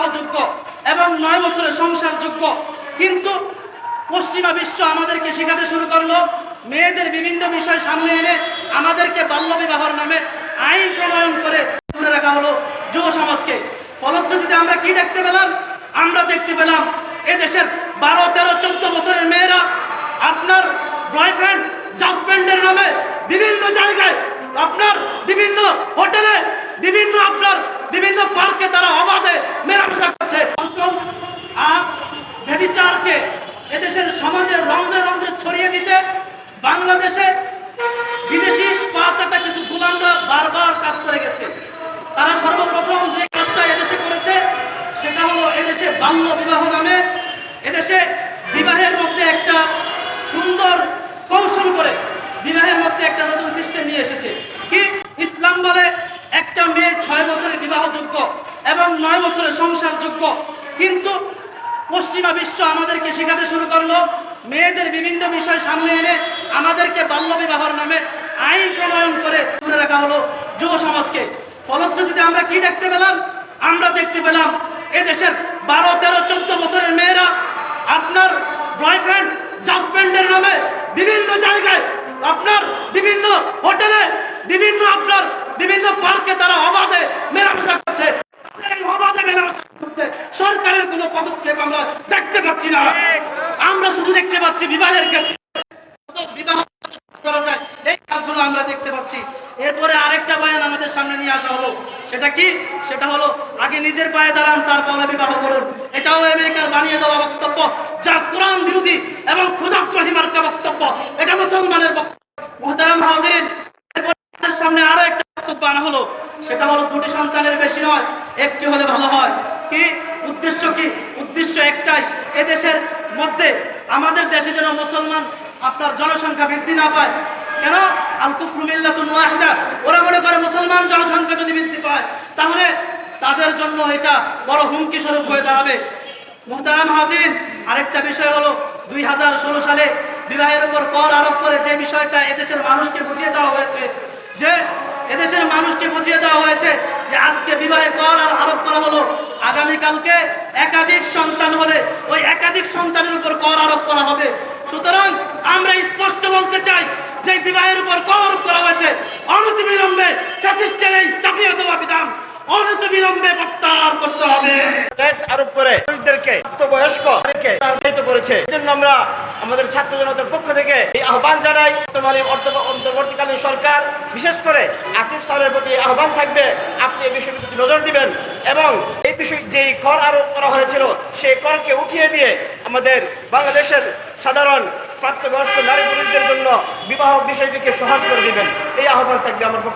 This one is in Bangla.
বিবাহযোগ্য এবং নয় বছরের সংসারযোগ্য। কিন্তু পশ্চিমা বিশ্ব আমাদেরকে শেখাতে শুরু করল, মেয়েদের বিভিন্ন বিষয় সামনে এনে আমাদেরকে বাল্য বিবাহর নামে আইন প্রণয়ন করে দূরে রাখা হলো যুব সমাজকে। ফলশ্রুতিতে আমরা কি দেখতে পেলাম? আমরা দেখতে পেলাম এদেশের বারো, তেরো, চোদ্দ বছরের মেয়েরা আপনার বয়ফ্রেন্ড জাস্টফ্রেন্ডের নামে বিভিন্ন জায়গায় আপনার বিভিন্ন হোটেলে বিভিন্ন আপনার বিভিন্ন পার্কে তারা অবাধে মেলামেশা করছে। আর এদেশের সমাজের রন্ধ্রে রন্ধ্রে ছড়িয়ে দিতে বাংলাদেশে বিদেশি পাঁচ চারটা কিছু গোলামরা বারবার কাজ করে গেছে। তারা সর্বপ্রথম যে কাজটা এদেশে করেছে, সেটা হলো এদেশে বাল্য বিবাহ নামে এদেশে বিবাহের মধ্যে একটা সুন্দর কৌশল করে বিবাহের মধ্যে একটা নতুন সিস্টেম নিয়ে এসেছে। কি? ইসলাম বলে একটা মেয়ে ছয় বিবাহযোগ্য এবং নয় বছরের সংসারযোগ্য কিন্তু পশ্চিমা বিশ্ব আমাদেরকে শেখাতে শুরু করল, মেয়েদের বিভিন্ন বিষয় সামনে এনে আমাদেরকে বাল্য বিবাহর নামে আইন প্রণয়ন করে দূরে রাখা হলো যুব সমাজকে। ফলশ্রুতিতে আমরা কি দেখতে পেলাম? আমরা দেখতে পেলাম এদেশের বারো, তেরো, চোদ্দ বছরের মেয়েরা আপনার বয়ফ্রেন্ড জাস্টফ্রেন্ডের নামে বিভিন্ন জায়গায়, আপনার বিভিন্ন হোটেলে বিভিন্ন আপনার বিভিন্ন পার্কে তারা অবাধে মেলামেশা করছে তাদের এই অবাধে মেলামেশা করতে সরকারের কোনো পদক্ষেপ আমরা দেখতে পাচ্ছি না। আমরা শুধু দেখতে পাচ্ছি বিবাহের ক্ষেত্রে সামনে সামনে আরও একটা বক্তব্য আনা হলো। সেটা হলো, দুটি সন্তানের বেশি নয়, একটি হলে ভালো হয়। কি? উদ্দেশ্য কি? উদ্দেশ্য একটাই, এদেশের মধ্যে, আমাদের দেশে যেন মুসলমান আপনার জনসংখ্যা বৃদ্ধি না পায়। কেন? আল কুফরু মিল্লাতুন ওয়াহিদা, ওরা মনে করে মুসলমান জনসংখ্যা যদি বৃদ্ধি পায়, তাহলে তাদের জন্য এটা বড় হুমকি স্বরূপ হয়ে দাঁড়াবে। মোহতারাম হাজির আরেকটা বিষয় হলো, দুই হাজার ষোলো সালে বিবাহের উপর কর আরোপ করে যে বিষয়টা এদেশের মানুষকে বুঝিয়ে দেওয়া হয়েছে, যে এদেশের মানুষকে বুঝিয়ে দেওয়া হয়েছে যে আজকে বিবাহে কর করা হলো। আগামীকালকে একাধিক সন্তান হলে ওই একাধিক সন্তানের উপর কর আরোপ করা হবে। সুতরাং আমরা স্পষ্ট বলতে চাই, যে বিবাহের উপর কর আরোপ করা হয়েছে, অনতিবিলম্বে এই চাপিয়ে দেওয়া বিধান প্রত্যাহার করতে হবে। ট্যাক্স আরোপ করে করেছে। আমরা আমাদের ছাত্র জনতার পক্ষ থেকে এই আহ্বান জানাই অন্তর্বর্তীকালীন সরকার, বিশেষ করে আসিফ প্রতি আহ্বান থাকবে, আপনি এই প্রতি নজর দিবেন এবং এই বিষয় যেই কর আরোপ করা হয়েছিল, সেই করকে উঠিয়ে দিয়ে আমাদের বাংলাদেশের সাধারণ প্রাপ্তবয়স্ক নারী পুরুষদের জন্য বিবাহ বিষয়টিকে সহজ করে দিবেন। এই আহ্বান থাকবে আমার